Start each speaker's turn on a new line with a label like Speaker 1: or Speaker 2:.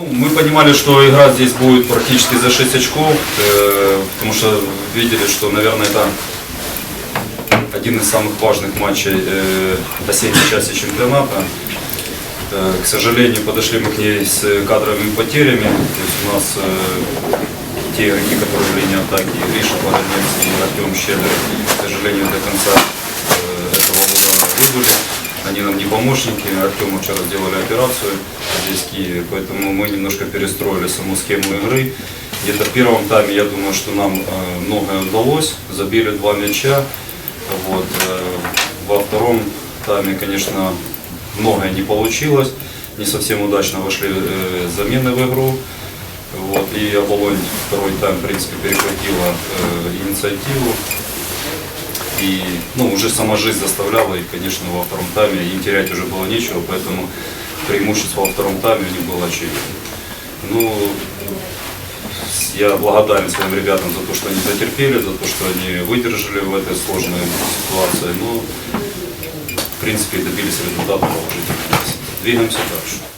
Speaker 1: Ну, мы понимали, что игра здесь будет практически за 6 очков, э, потому что видели, что, наверное, это один из самых важных матчей э, осенней части чемпионата. Э, К сожалению, подошли мы к ней с кадровыми потерями. То есть у нас э, те игроки, которые в линии атаки, Гриша и Артем Щедрый, к сожалению, до конца Они нам не помощники. Артему вчера сделали операцию здесь в Киеве, поэтому мы немножко перестроили саму схему игры. Где-то в первом тайме, я думаю, что нам э, многое удалось. Забили два мяча. Вот. э, Во втором тайме, конечно, многое не получилось. Не совсем удачно вошли э, замены в игру. Вот. И Оболонь второй тайм, в принципе, перехватила инициативу. И ну, уже сама жизнь заставляла, и, конечно, во втором тайме им терять уже было нечего, поэтому преимущество во втором тайме у них было очевидно. Ну, я благодарен своим ребятам за то, что они затерпели, за то, что они выдержали в этой сложной ситуации. Ну, в принципе, добились результата положительного. Двигаемся дальше.